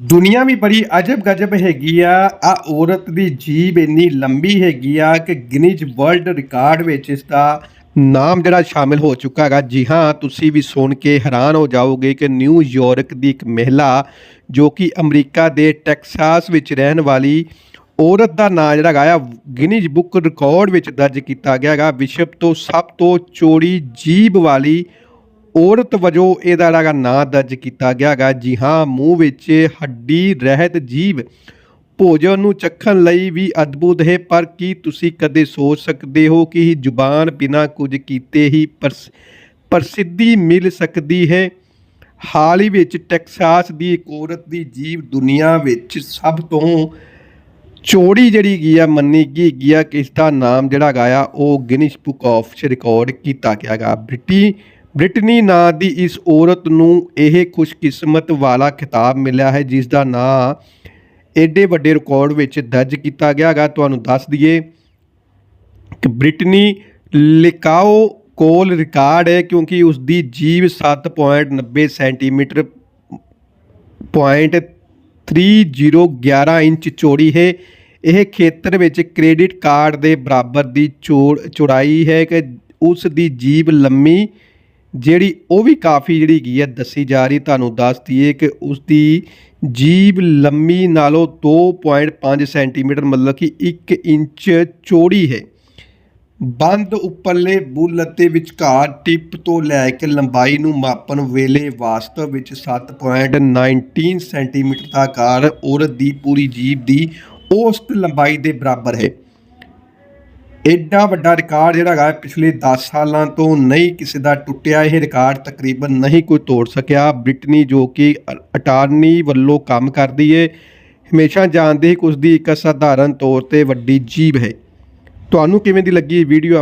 ਦੁਨੀਆ ਵੀ ਬੜੀ ਅਜਬ ਗਜਬ ਹੈਗੀ ਆ। ਆ ਔਰਤ ਦੀ ਜੀਬ ਇੰਨੀ ਲੰਬੀ ਹੈਗੀ ਆ ਕਿ ਗਿਨੀਜ਼ ਵਰਲਡ ਰਿਕਾਰਡ ਵਿੱਚ ਇਸ ਦਾ ਨਾਮ ਜਿਹੜਾ ਸ਼ਾਮਿਲ ਹੋ ਚੁੱਕਾ ਹੈਗਾ। ਜੀ ਹਾਂ, ਤੁਸੀਂ ਵੀ ਸੁਣ ਕੇ ਹੈਰਾਨ ਹੋ ਜਾਓਗੇ ਕਿ ਨਿਊਯਾਰਕ ਦੀ ਇੱਕ ਮਹਿਲਾ ਜੋ ਕਿ ਅਮਰੀਕਾ ਦੇ ਟੈਕਸਾਸ ਵਿੱਚ ਰਹਿਣ ਵਾਲੀ ਔਰਤ ਦਾ ਨਾਂ ਜਿਹੜਾ ਹੈਗਾ ਆ ਗਿਨੀਜ਼ ਬੁੱਕ ਰਿਕਾਰਡ ਵਿੱਚ ਦਰਜ ਕੀਤਾ ਗਿਆ ਹੈਗਾ। ਵਿਸ਼ਵ ਤੋਂ ਸਭ ਤੋਂ ਚੌੜੀ ਜੀਬ ਵਾਲੀ ਔਰਤ ਵਜੋਂ ਇਹਦਾ ਜਿਹੜਾ ਨਾਂ ਦਰਜ ਕੀਤਾ ਗਿਆ ਹੈਗਾ, ਜੀ ਹਾਂ, ਮੂੰਹ ਵਿੱਚ ਹੱਡੀ ਰਹਿਤ ਜੀਵ ਭੋਜਨ ਨੂੰ ਚੱਖਣ ਲਈ ਵੀ ਅਦਭੁਤ ਹੈ, ਪਰ ਕੀ ਤੁਸੀਂ ਕਦੇ ਸੋਚ ਸਕਦੇ ਹੋ ਕਿ ਜ਼ੁਬਾਨ ਬਿਨਾਂ ਕੁਝ ਕੀਤੇ ਹੀ ਪ੍ਰਸ- ਪ੍ਰਸਿੱਧੀ ਮਿਲ ਸਕਦੀ ਹੈ? ਹਾਲ ਹੀ ਵਿੱਚ ਟੈਕਸਾਸ ਦੀ ਇੱਕ ਔਰਤ ਦੀ ਜੀਵ ਦੁਨੀਆ ਵਿੱਚ ਸਭ ਤੋਂ ਚੋੜੀ ਜਿਹੜੀ ਹੈਗੀ ਆ, ਮੰਨੀ ਗਈ ਹੈਗੀ ਆ, ਕਿ ਇਸ ਦਾ ਨਾਮ ਜਿਹੜਾ ਹੈਗਾ ਆ, ਉਹ ਗਿਨੀਜ਼ ਬੁੱਕ ਆਫ 'ਚ ਰਿਕਾਰਡ ਕੀਤਾ ਗਿਆ ਗਾ ਬ੍ਰਿਟੀ ਬ੍ਰਿਟਨੀ ਨਾਂ ਦੀ ਇਸ ਔਰਤ ਨੂੰ ਇਹ ਖੁਸ਼ਕਿਸਮਤ ਵਾਲਾ ਖਿਤਾਬ ਮਿਲਿਆ ਹੈ, ਜਿਸ ਦਾ ਨਾਂ ਏਡੇ ਵੱਡੇ ਰਿਕਾਰਡ ਵਿੱਚ ਦਰਜ ਕੀਤਾ ਗਿਆ ਹੈਗਾ। ਤੁਹਾਨੂੰ ਦੱਸ ਦਈਏ ਕਿ ਬ੍ਰਿਟਨੀ ਲਿਕਾਓ ਕੋਲ ਰਿਕਾਰਡ ਹੈ, ਕਿਉਂਕਿ ਉਸ ਦੀ ਜੀਭ 7.90 ਸੈਂਟੀਮੀਟਰ ਪੁਆਇੰਟ 3011 ਇੰਚ ਚੌੜੀ ਹੈ। ਇਹ ਖੇਤਰ ਵਿੱਚ ਕ੍ਰੈਡਿਟ ਕਾਰਡ ਦੇ ਬਰਾਬਰ ਦੀ ਚੌੜ ਚੌੜਾਈ ਹੈ ਕਿ ਉਸ ਦੀ ਜੀਬ ਲੰਮੀ ਜਿਹੜੀ ਉਹ ਵੀ ਕਾਫੀ ਜਿਹੜੀ ਹੈਗੀ ਹੈ ਦੱਸੀ ਜਾ ਰਹੀ, ਤੁਹਾਨੂੰ ਦੱਸ ਦਈਏ ਕਿ ਉਸ ਦੀ ਜੀਬ ਲੰਮੀ ਨਾਲੋਂ 2.5 ਸੈਂਟੀਮੀਟਰ, ਮਤਲਬ ਕਿ 1 ਇੰਚ ਚੌੜੀ ਹੈ। ਬੰਦ ਉੱਪਰਲੇ ਬੁੱਲ ਅਤੇ ਵਿਚਕਾਰ ਟਿਪ ਤੋਂ ਲੈ ਕੇ ਲੰਬਾਈ ਨੂੰ ਮਾਪਣ ਵੇਲੇ ਵਾਸਤਵ ਵਿੱਚ 7.19 ਸੈਂਟੀਮੀਟਰ ਦਾ ਆਕਾਰ ਔਰਤ ਦੀ ਪੂਰੀ ਜੀਭ ਦੀ ਔਸਤ ਲੰਬਾਈ ਦੇ ਬਰਾਬਰ ਹੈ। ਐਡਾ ਵੱਡਾ ਰਿਕਾਰਡ ਜਿਹੜਾ ਹੈਗਾ, ਪਿਛਲੇ 10 ਸਾਲਾਂ ਤੋਂ ਨਹੀਂ ਕਿਸੇ ਦਾ ਟੁੱਟਿਆ, ਇਹ ਰਿਕਾਰਡ ਤਕਰੀਬਨ ਨਹੀਂ ਕੋਈ ਤੋੜ ਸਕਿਆ। ਬ੍ਰਿਟਨੀ ਜੋ ਕਿ ਅਟਾਰਨੀ ਵੱਲੋਂ ਕੰਮ ਕਰਦੀ ਹੈ ਹਮੇਸ਼ਾ ਜਾਣਦੇ ਹੀ ਕਿ ਦੀ ਇੱਕ ਅਸਾਧਾਰਨ ਤੌਰ ਤੇ ਵੱਡੀ ਜੀਭ ਹੈ। ਤੁਹਾਨੂੰ ਕਿਵੇਂ ਦੀ ਲੱਗੀ ਇਹ ਵੀਡੀਓ